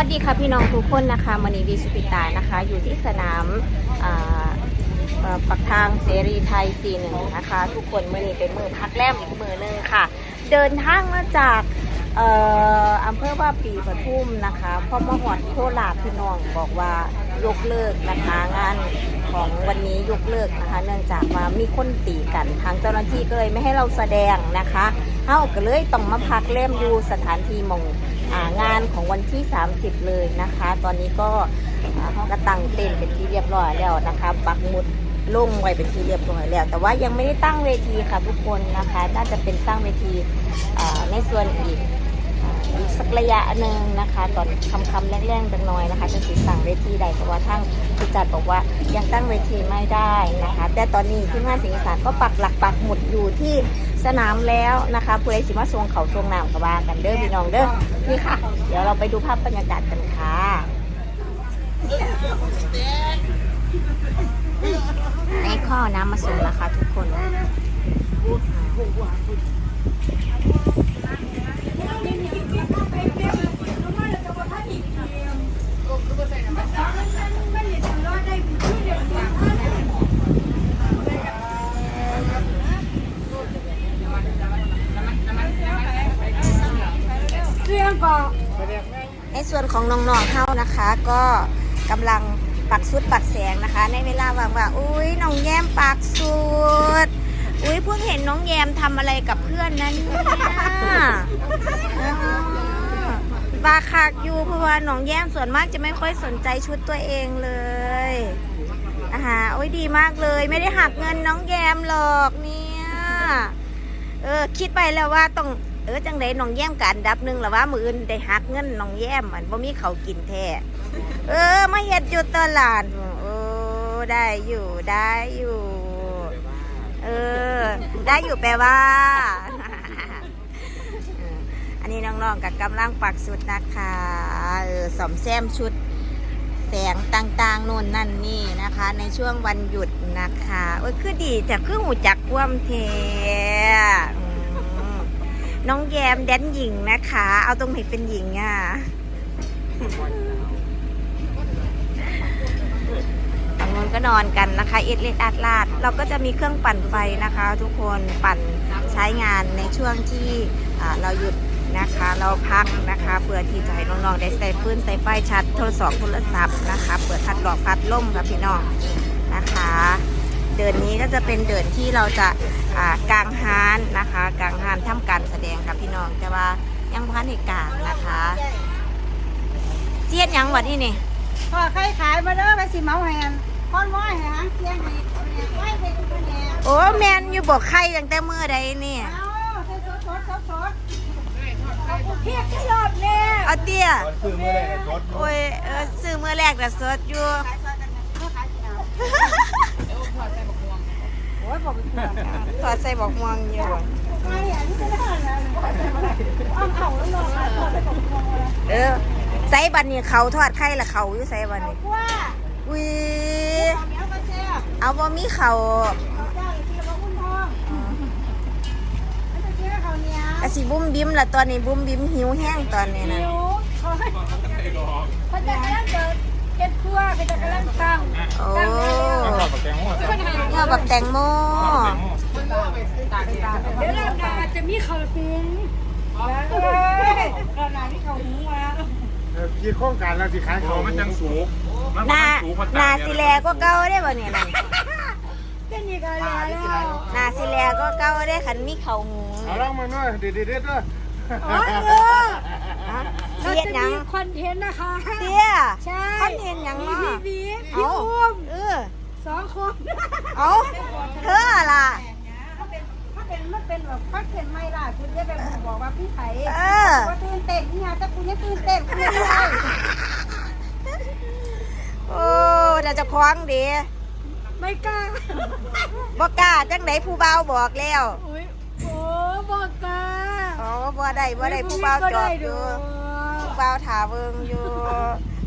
วัสดีค่ะพี่น้องทุกคนนะคะมันนี้วีสุพิตานะคะ อยู่ที่สนามปักทางเสรีไทย41นะคะ ทุกคนมือนี้เป็นมือพักแรมอีกมือหนึงค่ะ เดินทางมาจากอำเภอว่าปีปทุมนะคะพ่อมาหอดโคราชพี่น้องบอกว่ายกเลิกนะคะงานของวันนี้ยกเลิกนะคะ เนื่องจากว่ามีคนตีกันทางเจ้าหน้าที่ก็เลยไม่ให้เราแสดงนะคะเฮาก็เลยต้องมาพักเล่มอยู่สถานที่มอง งานของวันที่ 30 เลยนะคะ ตอนนี้ก็เขาก็ตั้งเต็นเป็นที่เรียบร้อยแล้วนะคะปักหมุดลงไว้เป็นที่เรียบร้อยแล้ว แต่ว่ายังไม่ได้ตั้งเวทีค่ะทุกคนนะคะน่าจะเป็นตั้งเวทีในส่วนอีกอีกสักระยะหนึ่งนะคะ ตอนคำคำแรกๆจังน้อยนะคะจะติดตั้งเวทีใดเพราะว่าทางผู้จัดบอกว่ายังตั้งเวทีไม่ได้นะคะ แต่ตอนนี้ที่งาสิงสานก็ปักหลักปักหมุดอยู่ที่ สนามแล้วนะคะผู้ใดสิมาทรงเขาทรงน้ำกับว่ากันเด้อพี่น้องเด้อนี่ค่ะ เดี๋ยวเราไปดูภาพบรรยากาศกันค่ะในข้อน้ำมาส่งนะคะทุกคน เสียงก่อน ในส่วนของน้องๆเข้านะคะ ก็กำลังปักสุดปักแสงนะคะ ในเวลาว่างว่าอุ้ยน้องแย้มปักสุดอุ้ยเพิ่งเห็นน้องแยมทำอะไรกับเพื่อนนั้นเนี่ยบาคักอยู่เพราะว่าน้องแยมส่วนมากจะไม่ค่อยสนใจชุดตัวเองเลยอาหาโอ้ยดีมากเลย ไม่ได้หักเงินน้องแยมหรอกเนี่ย เออคิดไปแล้วว่าต้อง เออจังไดน้องแย้มกันดับหนึ่งหรือว่ามืออื่นได้หักเงินน้องแย้มมันบ่มีเขากินแท้เออมาเฮ็ดอยู่ตลาดโอ้ได้อยู่ได้อยู่ เออ ได้อยู่แปลว่า อันนี้น้องๆกับกำลังปักสุดนะคะเออสอมแซมชุดแสงต่างๆโน่นนั่นนี่นะคะ ในช่วงวันหยุดนะคะโอ้ยคือดีแต่คือหูจักความเท น้องแยมแดนหญิงนะคะ เอาตรงไหนเป็นหญิงอะทางนู้นก็นอนกันนะคะเอ็ดเล็ดอาดลาด เราก็จะมีเครื่องปั่นไฟนะคะ ทุกคนปั่นใช้งานในช่วงที่เราหยุดนะคะ เราพักนะคะเพื่อที่จะให้น้องๆได้ใส่ฟื้นใส่ไฟชัดโทรศัพท์โทรศัพท์นะคะ เปิดพัดหลอกพัดล่มค่ะพี่น้องนะคะ เดินนี้ก็จะเป็นเดินที่เราจะอ่ากางฮานนะคะกางฮานทำการแสดงค่ะพี่น้องแต่ว่ายังพันในกลางนะคะเจียดหยังวัดนี่นี่พอใครขายมาเด้อไปสิเมาแหนพอนม้อยแหงเสียงให้ไว้เป็นคะแนนโอ้แมนอยู่บอกใครตั้งแต่เมื่อใดเนี่ยเอาใส่สดสดสดสดเอาเพียกที่รอบเนี่ยเอาเตี้ยซื้อมือเลยรถโอ้ยเออซื้อเมื่อแรกแต่สดอยู่ ขายซอยกันนะเขาขายสิเอาโอ้ยบอกไปเพื่อนถอดใส่บอกม่วงอยู่ไม่อะนี่ไม่ได้แล้วเอาเอาแล้วลองเอาใส่ของมองเลยเออใส่บันนี้เขาทอดไข่ละเขาอยู่ใส่บันเอานี้กว่าอุ้ยเอาเนี้ยมาแซ่บเอาบ่มีเขาเอาเจ้าอีกทีแล้วก็หุ้นทองมันจะเชื่อเขาเนี้ยกะสิบุ้มบิ้มละตอนนี้บุ้มบิ้มหิวแห้งตอนนี้นะหิวเขาให้เขาจะกำลังเดิน เก็บครัวเขาจะกำลังตั้งโอ้ต้องรอกับแกงหัวเนี่ยแบบแตงโมเดี๋ยวเราอาจจะมีเขาหุงเลยเราหนามีเขาหุงมาคิดโครงการแล้วสิขายของมันจังสูงหนาหนาสิแลก็เก่าได้บ่เนี่ยนั่นเป็นอีกอะไรแล้วหนาสิแลก็เก่าได้ขันมีเขาหุงเอาลองมาหน่อยเด็ดเด็ดเด็ดด้วย อ๋อเออฮะเราเทียดจะหยังมีคอนเทนต์นะคะ เตี้ยใช่คอนเทนต์หยังมีเนาะพี่บีพี่เอาอุ้มเออ สองคนเอาเธอล่ะ ถ้าเป็นถ้าเป็นมันเป็นแบบพักเห็นไม่ล่ะคุณจะแบบบอกว่าพี่ไผ่เออ ว่าตื่นเต้นเนี่ยแต่คุณยังตื่นเต้นคุณไม่ได้โอ้น่าจะคล้องดีไม่กล้า บ่กล้าจังไดผู้เบาวบอกแล้ว อุ้ยโอ้บอกกล้า อ๋อบ่ได้บ่ได้ผู้เบาวจอบอยู่ผู้เบาวถาเบิงอยู่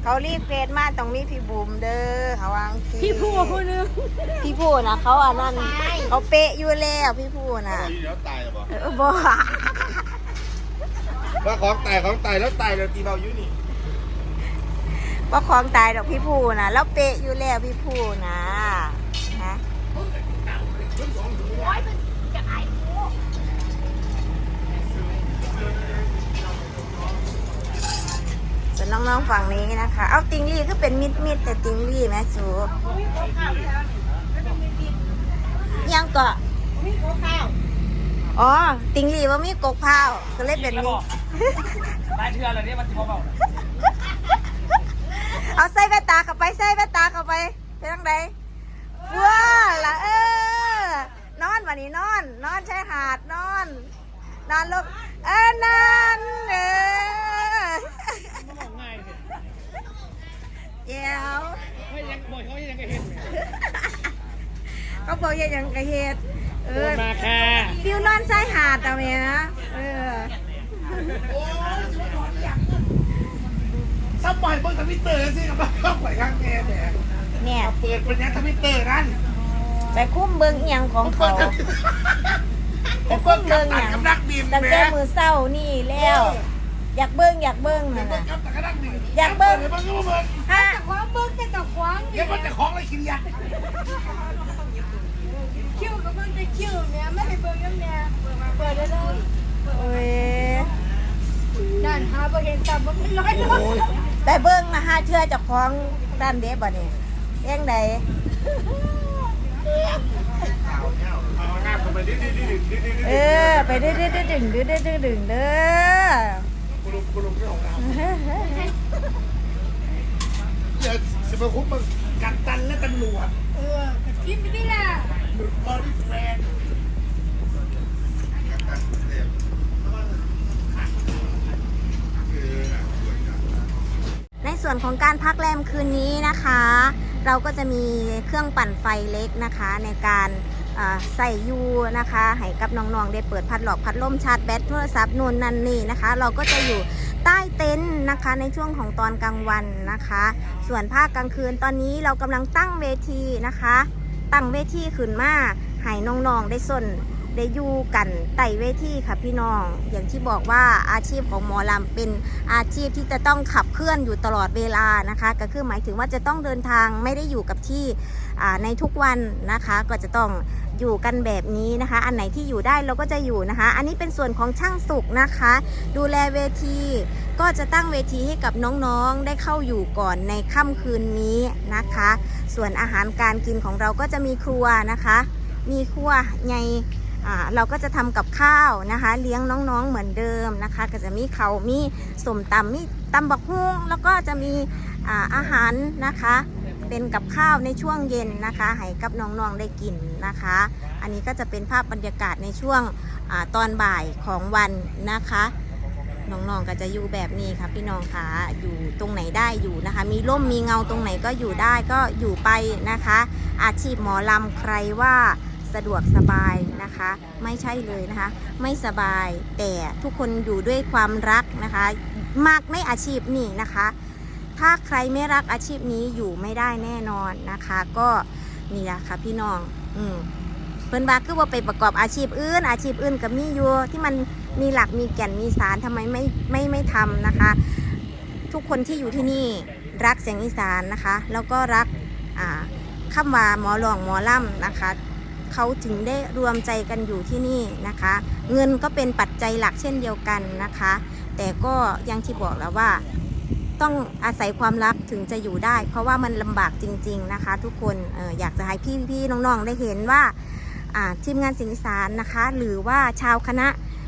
เขารีบเฟซมาต้องมีพี่บุ๋มเด้อเขาวาจังสิพี่ผู้ผู้นึงพี่ผู้นะเขาอันนั้นเขาเป๊ะอยู่แล้วพี่ผู้น่ะเดี๋ยวตายแล้วบ่เออบ่ว่าของตายของตายแล้วตายเลยตีเบาอยู่นี่ว่าของตายดอกพี่ภูนะแล้วเปะอยู่แล้วพี่ภูนะฮะส่วน น้องๆฝั่งนี้นะคะ เอาติงลี่ก็เป็นมิดมิดๆแต่ติงลี่แม่สูยังเกาะมีโคข้าวอ๋อ ติงลี่ว่ามีกกพร้าวก็เลยเป็นมิดลายเทืออะไรเนี่ยมันสิบเบาเอาใส่แว่นตาเข้าไปใส่แว่นตาเข้าไปเป็นยังไงว้าละเออนอนวันนี้นอน นอนชายหาดนอน นอนลงเออนอนเออ ง่ายเลย เดี๋ยวเฮ้ยยังบ่อยเขายังกระเห็นเขาบอกอย่าอย่างกระเฮ็ดเอโดอนมาค่ะฟิวนอนชายหาดเอาเนี้ยเออซับปล่อยเบิ้งทวิตเตอร์สิกับบ้าปล่อยข้างแง่เนี่ยเนี่ยเปิดเป็นยังทวิตเตอร์นั่นไปคุ้มเบิงเอียงของเขาผมเบิ้งกับตันกับนักบินตั้งแหแต่ม่มือเศร้านี่แล้ว อยากเบิ้งอยากเบิ้งเบิ้น่ะงนะกับตันกับนักบินอยากเบิ่ง ขวางเดี๋ยวมันจะของอะไรคิดยักษ์คิ้วกับเบิ้งแต่คิ้วเนี่ยไม่ให้เบิ้งน้ำเนี่ยเปิดได้เลยโอ้ยนั่นหาบ่เห็นตับบ่เป็นร้อยเลยไปเบิ้งนะฮะเชื่อจะคล้าของด้านเด็บบ่เนี่ยเองใดเออไปดื้อดื้อดึงดื้อดื้อดึงเด้อ องของเราสมาคุกมันกันตันและตำรวจเออกระทิมไปดิล่ะบอดี้แฟนในส่วนของการพักแรมคืนนี้นะคะ เราก็จะมีเครื่องปั่นไฟเล็กนะคะในการ ใส่ยูนะคะให้กับน้องๆได้เปิดพัดหลอกพัดลมชาร์จแบตโทรศัพท์นู่นนั่นนี่นะคะ เราก็จะอยู่ใต้เต็นท์นะคะในช่วงของตอนกลางวันนะคะ ส่วนภาคกลางคืนตอนนี้เรากำลังตั้งเวทีนะคะ ตั้งเวทีขึ้นมาให้น้องๆได้ส่วนได้อยู่กันไต่เวทีค่ะพี่น้อง อย่างที่บอกว่าอาชีพของหมอลำเป็นอาชีพที่จะต้องขับเคลื่อนอยู่ตลอดเวลานะคะ ก็คือหมายถึงว่าจะต้องเดินทางไม่ได้อยู่กับที่ในทุกวันนะคะ ก็จะต้อง อยู่กันแบบนี้นะคะ อันไหนที่อยู่ได้เราก็จะอยู่นะคะ อันนี้เป็นส่วนของช่างสุกนะคะ ดูแลเวทีก็จะตั้งเวทีให้กับน้องๆได้เข้าอยู่ก่อนในค่ำคืนนี้นะคะ ส่วนอาหารการกินของเราก็จะมีครัวนะคะ มีครัวในอ่าเราก็จะทำกับข้าวนะคะ เลี้ยงน้องๆเหมือนเดิมนะคะ ก็จะมีเขามีสมตำมีตำบักฮุ้งแล้วก็จะมีออาหารนะคะ เป็นกับข้าวในช่วงเย็นนะคะให้กับน้องๆได้กินนะคะ อันนี้ก็จะเป็นภาพบรรยากาศในช่วงอตอนบ่ายของวันนะคะน้องๆก็จะอยู่แบบนี้ค่ะพี่น้องคะอยู่ตรงไหนได้อยู่นะคะ มีร่มมีเงาตรงไหนก็อยู่ได้ก็อยู่ไปนะคะ อาชีพหมอลำใครว่าสะดวกสบายนะคะ ไม่ใช่เลยนะคะ ไม่สบายแต่ทุกคนอยู่ด้วยความรักนะคะ มากในอาชีพนี้นะคะ ถ้าใครไม่รักอาชีพนี้อยู่ไม่ได้แน่นอนนะคะ ก็นี่แหละค่ะพี่น้อง อืมเพิ่นบาคือว่าไปประกอบอาชีพอื่น อาชีพอื่นก็มีอยู่ที่มันมีหลักมีแก่นมีสารทำไมไม่ไม่ไม่ทำนะคะ ทุกคนที่อยู่ที่นี่รักเสียงอีสานนะคะ แล้วก็รักอ่าคำว่าหมอหลวงหมอล่ำนะคะเขาถึงได้รวมใจกันอยู่ที่นี่นะคะ เงินก็เป็นปัจจัยหลักเช่นเดียวกันนะคะ แต่ก็ยังที่บอกแล้วว่า ต้องอาศัยความรักถึงจะอยู่ได้ เพราะว่ามันลำบากจริง ๆนะคะ ทุกคนอออยากจะให้พี่ๆน้องๆได้เห็นว่าทีมงานสิงสานนะคะ หรือว่าชาวคณะ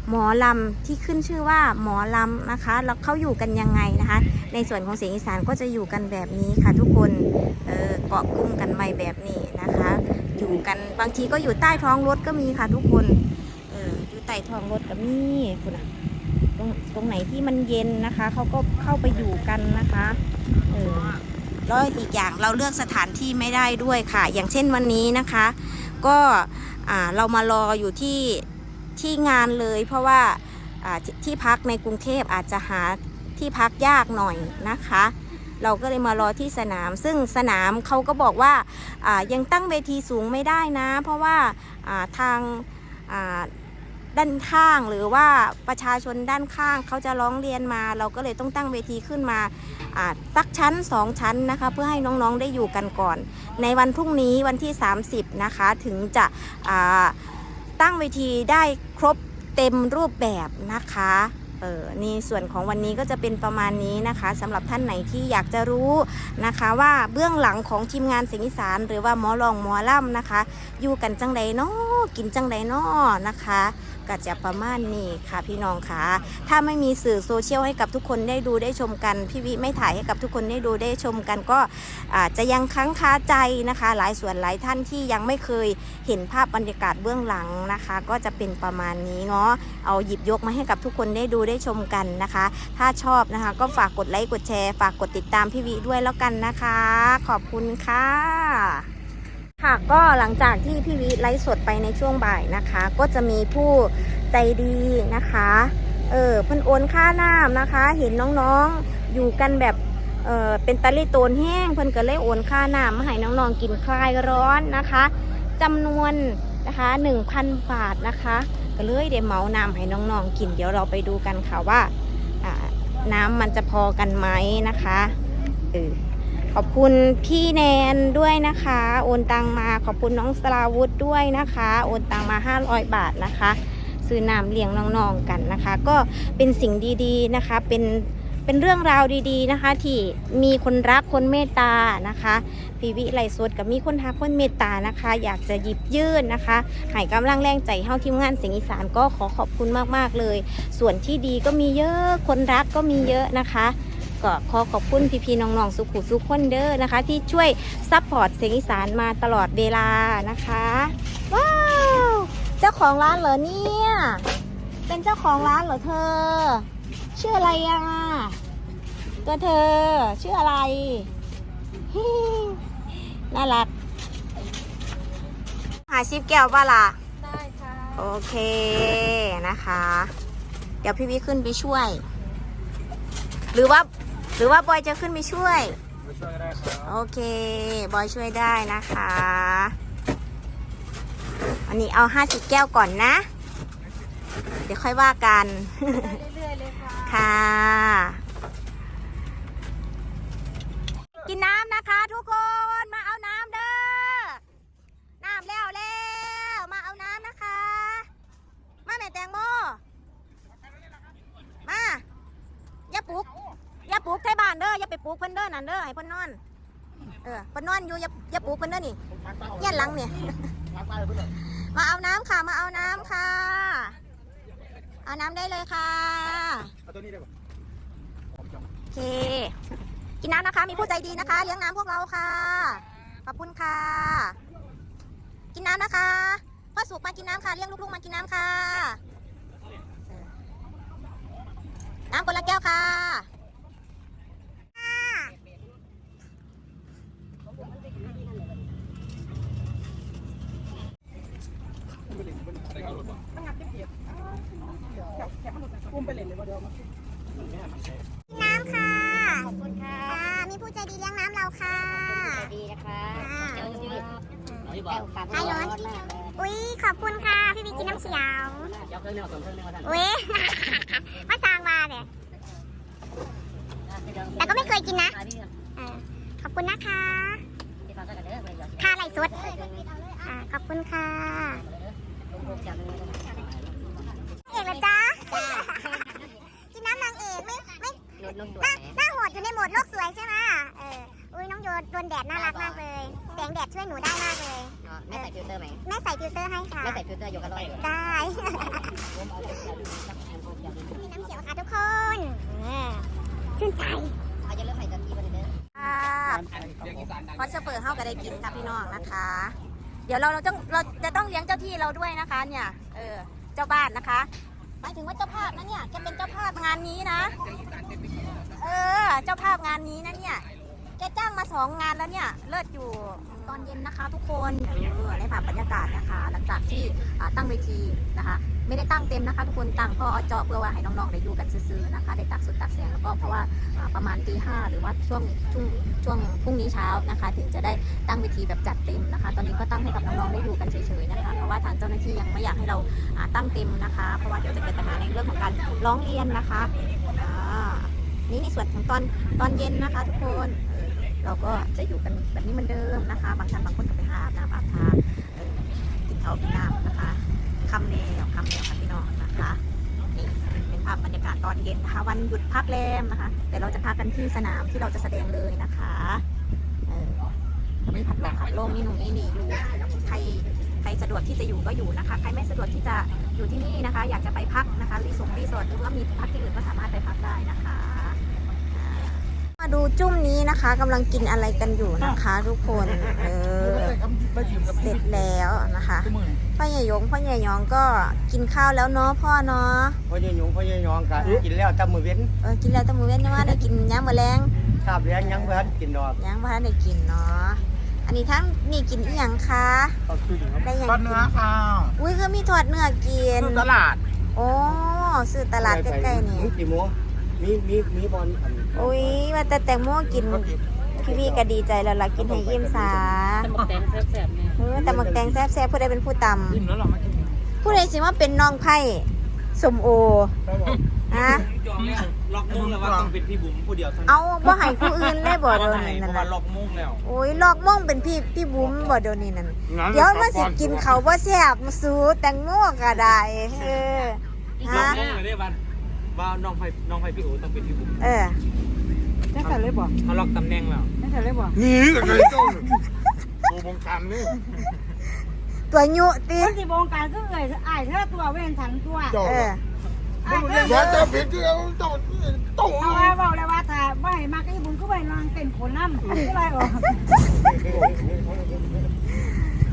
หมอลำที่ขึ้นชื่อว่าหมอลำนะคะแล้วเขาอยู่กันยังไงนะคะ ในส่วนของเสียงอีสานก็จะอยู่กันแบบนี้ค่ะ ทุกคนเออเกาะกลุ่มกันไว้แบบนี้นะคะ อยู่กันบางทีก็อยู่ใต้ท้องรถก็มีค่ะทุกคนเอออยู่ใต้ท้องรถก็มีคุณอะ รงตรงไหนที่มันเย็นนะคะเขาก็เข้าไปอยู่กันนะคะเออแล้วอีกอย่างเราเลือกสถานที่ไม่ได้ด้วยค่ะ อย่างเช่นวันนี้นะคะ ก็เรามารออยู่ที่ที่งานเลย เพราะว่าทที่พักในกรุงเทพอาจจะหาที่พักยากหน่อยนะคะ เราก็เลยมารอที่สนาม ซึ่งสนามเขาก็บอกว่ายังตั้งเวทีสูงไม่ได้นะ เพราะว่าทาง ด้านข้างหรือว่าประชาชนด้านข้างเขาจะร้องเรียนมา เราก็เลยต้องตั้งเวทีขึ้นมาสักชั้น 2 ชั้นนะคะ เพื่อให้น้องๆได้อยู่กันก่อน ในวันพรุ่งนี้วันที่ 30 นะคะ ถึงจะตั้งเวทีได้ครบเต็มรูปแบบนะคะ เออนี่ส่วนของวันนี้ก็จะเป็นประมาณนี้นะคะสำหรับท่านไหนที่อยากจะรู้นะคะว่าเบื้องหลังของทีมงานเสียงอีสาน หรือว่าหมอลองหมอล่ำนะคะ อยู่กันจังใดเนาะกินจังใดเนาะนะคะก็จะประมาณนี้ค่ะพี่น้องค่ะถ้าไม่มีสื่อโซเชียลให้กับทุกคนได้ดูได้ชมกันพี่วิไม่ถ่ายให้กับทุกคนได้ดูได้ชมกันก็อาจจะยังค้างคาใจนะคะ หลายส่วนหลายท่านที่ยังไม่เคยเห็นภาพบรรยากาศเบื้องหลังนะคะ ก็จะเป็นประมาณนี้เนาะเอาหยิบยกมาให้กับทุกคนได้ดูได้ชมกันนะคะ ถ้าชอบนะคะ ก็ฝากกดไลค์กดแชร์ฝากกดติดตามพี่วิด้วยแล้วกันนะคะ ขอบคุณค่ะค่ะก็หลังจากที่พี่วิไลฟ์สดไปในช่วงบ่ายนะคะ ก็จะมีผู้ใจดีนะคะ เออเพิ่นโอนค่าน้ำนะคะ เห็นน้องๆอยู่กันแบบเออเป็นตะลิโตนแห้งเพิ่นก็เลยโอนค่าน้ำมาให้น้องๆกินคลายร้อนนะคะจำนวนนะคะ 1,000 บาทนะคะ ก็เลยได้เมาน้ำให้น้องๆกิน เดี๋ยวเราไปดูกันค่ะว่าอ่าน้ำมันจะพอกันไหมนะคะเออขอบคุณพี่แนนด้วยนะคะ โอนตังมาขอบคุณน้องสลาวุธด้วยนะคะ โอนตังมา 500 บาทนะคะ ซื้อน้ำเลี้ยงน้องๆกันนะคะ ก็เป็นสิ่งดีๆนะคะเป็น เป็นเรื่องราวดีๆนะคะ ที่มีคนรักคนเมตตานะคะพีวิไลสดกับมีคนทักคนเมตตานะคะ อยากจะหยิบยื่นนะคะให้กำลังแรงใจเฮาทีมงานเสียงอีสานก็ขอขอบคุณมากๆเลย ส่วนที่ดีก็มีเยอะคนรักก็มีเยอะนะคะก็ขอขอบคุณพี่ๆน้องๆ สุขุสุขคนเด้อนะคะ ที่ช่วยซัพพอร์ตเสียงอีสานมาตลอดเวลานะคะ ว้าว เจ้าของร้านเหรอเนี่ย เป็นเจ้าของร้านเหรอเธอ ชื่ออะไรอะตัวเธอชื่ออะไรฮิน่ารัก หาชิปแก้วป่ะล่ะได้ค่ะโอเคนะคะ เดี๋ยวพี่วิขึ้นไปช่วย หรือว่า หรือว่าบอยจะขึ้นไปช่วยมาช่วยก็ได้ครับโอเค บอยช่วยได้นะคะ อันนี้เอา50แก้วก่อนนะ เดี๋ยวค่อยว่ากัน เรื่อยๆเลยค่ะ ค่ะ กินน้ำนะคะทุกคน มาเอาน้ำเด้อ น้ำแล้วแล้ว มาเอาน้ำนะคะ มาแม่แตงโม มา อย่าปลุก อย่าปลุกไทยบ้านเด้อ อย่าไปปลุกเพิ่นเด้อนั่นเด้อ ให้เพิ่นนอน เออ เพิ่นนอนอยู่อย่าอย่าปลุกเพิ่นเด้อนี่เงี้ยหลังเนี่ย มาเอาน้ำค่ะ มาเอาน้ำค่ะ เอาน้ำได้เลยค่ะ เอาตัวนี้ได้ปะโอเค กินน้ำนะคะ มีผู้ใจดีนะคะ เลี้ยงน้ำพวกเราค่ะ ขอบคุณค่ะ กินน้ำนะคะพ่อสุกมากินน้ำค่ะ เลี้ยงลูกๆมากินน้ำค่ะ น้ำคนละแก้วค่ะน้ำค่ะ ขอบคุณค่ะมีผู้ใจดีเลี้ยงน้ำเราค่ะ ดีนะคะเจ้าแก้วปากให้รถอุ้ยขอบคุณค่ะ พี่วิกินน้ำเขียวเจ้าเครื่องนึงสองเครื่องนึงมาทำอุ้ยมาสร้างมาเนี่ยแต่ก็ไม่เคยกินนะเออขอบคุณนะคะค่าไหลฟ์สดอ่าขอบคุณค่ะเอกเหรอจ๊ะ กินน้ำนางเอกไม่ไม่ รถลงตัวหน้าหน้าโหดอยู่ในโหมดโลกสวยใช่ไหมเออ อุ้ยน้องโยนโดนแดดน่ารักมากเลย แสงแดดช่วยหนูได้มากเลยแม่ใส่ฟิลเตอร์ไหมแม่ใส่ฟิลเตอร์ให้ค่ะแม่ใส่ฟิลเตอร์อยู่กันร้อยได้ มีน้ำเขียวค่ะทุกคนเออชื่นใจอาจจะเริ่มใส่จันทีมาเด้อค่ะพอจะเปิดเข้าก็ได้กินค่ะพี่น้องนะคะ เดี๋ยวเราเราต้องเราจะต้องเลี้ยงเจ้าที่เราด้วยนะคะ เนี่ย เออ เจ้าบ้านนะคะหมายถึงว่าเจ้าภาพนะเนี่ยแกเป็นเจ้าภาพงานนี้นะ เออ เจ้าภาพงานนี้นะเนี่ย แกจ้างมาสองงานแล้วเนี่ย เลิศอยู่ตอนเย็นนะคะ ทุกคนเออในภาพบรรยากาศนะคะ หลังจากที่อ่าตั้งเวทีนะคะ ไม่ได้ตั้งเต็มนะคะ ทุกคนตั้งก็เจาะเพื่อว่าให้น้องๆได้อยู่กันซื่อๆนะคะ ได้ตักสุดตักแสงแล้วก็เพราะว่าอ่าประมาณตีห้าหรือว่าช่วงช่วงช่วงพรุ่งนี้เช้านะคะ ถึงจะได้ตั้งเวทีแบบจัดเต็มนะคะ ตอนนี้ก็ตั้งให้กับน้องๆได้อยู่กันเฉยๆนะคะ เพราะว่าทางเจ้าหน้าที่ยังไม่อยากให้เราอ่าตั้งเต็มนะคะ เพราะว่าเดี๋ยวจะเกิดปัญหาในเรื่องของการร้องเรียนนะคะอ่า นี่ในส่วนของตอนตอนเย็นนะคะ ทุกคน เราก็จะอยู่กันแบบนี้เหมือนเดิมนะคะ บางท่านบางคนก็ไปหาอาบน้ำอาบทากินข้าวกินน้ำนะคะคำเดียวคำเดียวค่ะพี่น้องนะคะนี่เป็นภาพบรรยากาศตอนเย็นนะคะ วันหยุดพักแรมนะคะ แต่เราจะพักกันที่สนามที่เราจะแสดงเลยนะคะเออมีผัดลมผัดลมมีหนุ่มมีหนีอยู่ใครใครสะดวกที่จะอยู่ก็อยู่นะคะ ใครไม่สะดวกที่จะอยู่ที่นี่นะคะ อยากจะไปพักนะคะรีสอร์ทรีสอร์ทหรือว่ามีพักที่อื่นก็สามารถไปพักได้นะคะ มาดูจุ้มนี้นะคะกำลังกินอะไรกันอยู่นะคะทุกคนเออเสร็จแล้วนะคะพ่อใหญ่ยงพ่อใหญ่ยองก็กินข้าวแล้วเนาะพ่อเนาะพ่อใหญ่หยงพ่อใหญ่ยองกันกินแล้วแตมือเว้นเออกินแล้วแตั้งมือเว้นยังว่าได้กินย่างมื้อแรงทราบแล้วยังเพื่อนกินดอกย่างบ่ทันได้กินเนาะอันนี้ทั้งนี่กินอีหยังคะได้หยังก้อนเนื้อค่ะอุ้ยคือมีทอดเนื้อกินตลาดโอ้ซื้อตลาดใกล้ๆนี่มีกี่โมงมีมีมีบอล อันอุ้ยว่าแต่แตงโมกิน พี่พี่ก็ดีใจแล้วล่ะกินให้อิ่มสาตำบักแตงแซ่บๆเนี่ยเออแต่หมึกแตงแซ่บๆผู้ใดเป็นผู้ตำอิ่มแล้วหรอมากินผู้ใดสิว่าเป็นน้องไผ่สมโอฮะจองแล้วล็อกมุ่งแล้วว่าต้องเป็นพี่บุ๋มผู้เดียวเท่านั้นเอาบ่ให้ผู้อื่นเลยบ่เดี๋ยวนี้เพนั่นราะว่าน่ะล็อกมุ่งแล้วโอ้ยลอกม่องเป็นพี่พี่บุ้มบ่เดี๋ยวนี้นั่นเดี๋ยวมันสิกินเขาวบ่แซ่บมาสู้แตงโมก็ได้เออล็อกฮะมุ่งเลยได้บ้านว่าน้องไฟน้องไฟพี่โอต้องเป็นพี่บุ๋มเออ จะใส่เลยบ่เขาล็อกตำแหน่งแล้วจะใส่เลยบ่นี่กับไก่ต้มตัวบงการนี่ตัวยุติคนที่บงการก็เอ่ยอ้ายเธอตัวเว้นฉันตัวจอเอออ้ายเธอว่าจะผิดที่เราต้องต้องเอาไว้บอกเลยว่าถ้าไม่ให้มากไอ้บุญก็ไปนอนเต้นขนน้ำก็ไปออก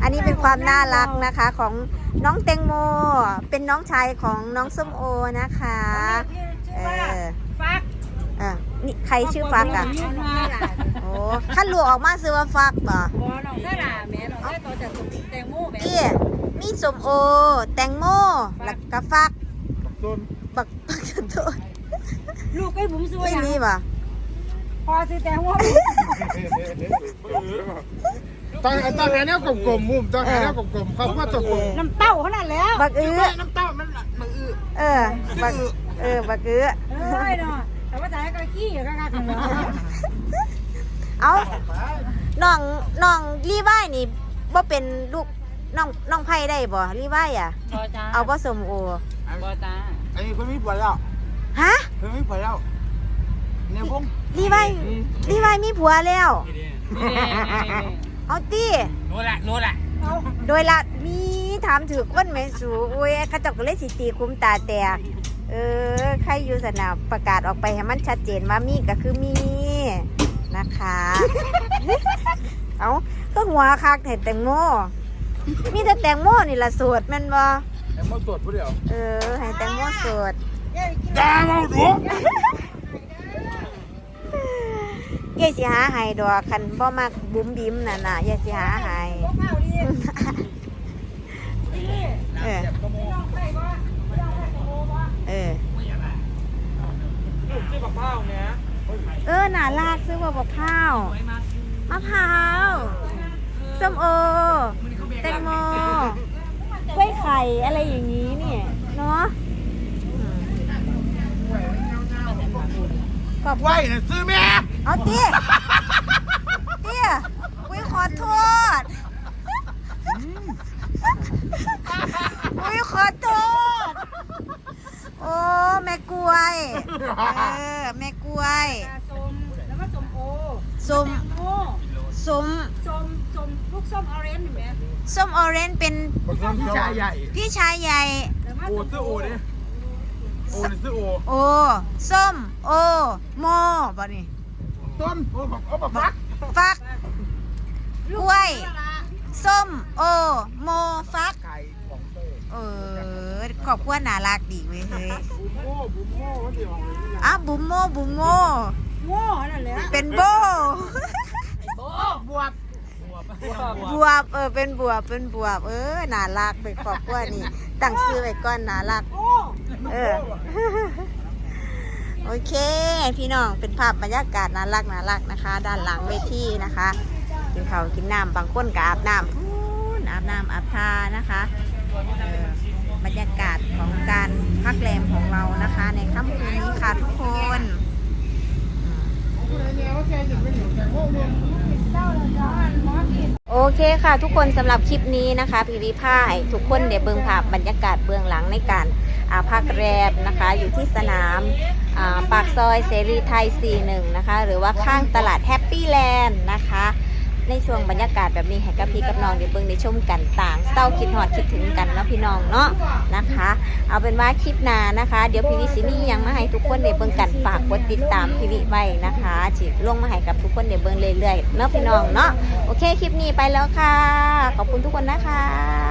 อันนี้เป็นความน่ารักนะคะของน้องแตงโม เป็นน้องชายของน้องส้มโอนะคะชื่อว่าฟักเออ นี่ใครชื่อฟักอะชื่อฟักโอ้ขั้นลูกออกมาซื้อว่าฟักบ่บ่น้องเสื้อดาแม่น้องเสื้อตัวจากแตงโมแม่พี่มีสมโอ แตงโมแล้วก็ฟักต้นบักบักจะตัวลูกไอ้บุ๋มซื้อไม่ยังมีบ่พอซื้อแตงโมต้องต้องหาแนวกลมๆมุมต้องหาแนวกลมๆเขาว่าตัวกลมน้ำเต้าขนาดแล้วบักอื้อน้ำเต้ามันมันอื้อเออบักเออบักอื้อเอ้ยเนาะแต่ว่าแต่ให้ ก็ขี้อยู่ก็กักกันเนาะเอาน้องน้องรีไว้นี่บ่เป็นลูกน้องน้องไผ่ได้บ่รีไว้อะพอจ้าเอาบ่สมโอพอจ้าอันนี้คนมีผัวแล้วฮะคนมีผัวแล้วเนี่ยพงรีไว้รีไว้มีผัวแล้ว นี่นี่นี่เอาติโน่นแหละโน่นแหละโดยละมีถามถือคนแม่สูโอ้ยเขาเจ้าก็เลยสิตีคุมตาแตก เออ ใครอยู่สนามประกาศออกไปให้มันชัดเจนว่ามีก็คือมีนะคะ เอาก็หัวคักเห็นแตงโม มีแต่แตงโมนี่ละสดแม่นบ่ไอ้มาตรวจผู้เดียวเออ ให้แตงโมสดดาเอาดูยายสิหาให้ดอกคันบ่มักบุ๋มบิมนั่นน่ะยายสิหาให้พวกข้าวดีเออ น้องไปบ่น้องไปโตบ่ เออลูกซื้อบักเผาเนี่ยเออน่ารักซื้อมาบอกข้าวไว้มามะพร้าวส้มโอแตงโมกล้วยไข่อะไรอย่างนี้เนี่ยเนาะอืมขอบไหวนะซื้อแม่เอาเตี้ยเตี้ยอุ้ยขอโทษอุ้ยขอโทษ โอ้แม่กล้วยเออแม่กล้วยตาส้มแล้วก็ส้มโอส้มแตงโมส้มส้มส้มลูกส้มออเรนจ์เห็นไหมส้มออเรนจ์เป็นพี่ชายใหญ่ พี่ชายใหญ่ แล้วก็โอ้ส้มซื้อโอดิโอนี่ซื้อโอโอส้มโอโมบ่นี่ต้นโอ้แบบเอาแบบฟักฟักกล้วย ส้มโอโมฟักไก่ของเต้เออ ขอบคุณน่ารักดีเว้ยเฮ้ยบุ้มโม่บุ้มโม่ว่าเดี๋ยวอ้าวบุมโมบุมโมโง่นั่นแหละเป็นโบบวบเออเป็นบวบเป็นบวบ เออน่ารักเป็นครอบครัวนี่ตั้งชื่อไว้ก่อนน่ารักเออ โอเค พี่น้องเป็นภาพบรรยากาศน่ารักน่ารักนะคะ ด้านหลังเวทีนะคะกินข้าวกินน้ำบางคนก็อาบน้ำพูนอาบน้ำอาบทานะคะเออ บรรยากาศของการพักแรมของเรานะคะ ในค่ำคืนนี้ค่ะทุกคนโอเคค่ะทุกคนสำหรับคลิปนี้นะคะพีวีพ่ายทุกคนเดี๋ยวเบิ่งภาพบรรยากาศเบื้องหลังในการอาพักแรมนะคะ อยู่ที่สนามปากซอยเสรีไทย 41 นะคะ หรือว่าข้างตลาดแฮปปี้แลนด์นะคะ ในช่วงบรรยากาศแบบนี้ให้กับพี่กับน้องเดี๋ยวเบิ่งได้ชมกันต่างเศร้าคิดหอดคิดถึงกันเนาะพี่น้องเนาะนะคะ เอาเป็นว่าคลิปหน้านะคะ เดี๋ยวพีวีสิมียังมาให้ทุกคนได้เบิ่งกันฝากกดติดตามพีวีไว้นะคะฉีดลงมาให้กับทุกคนได้เบิ่งเรื่อยๆเนาะพี่น้องเนาะโอเคคลิปนี้ไปแล้วค่ะ ขอบคุณทุกคนนะคะ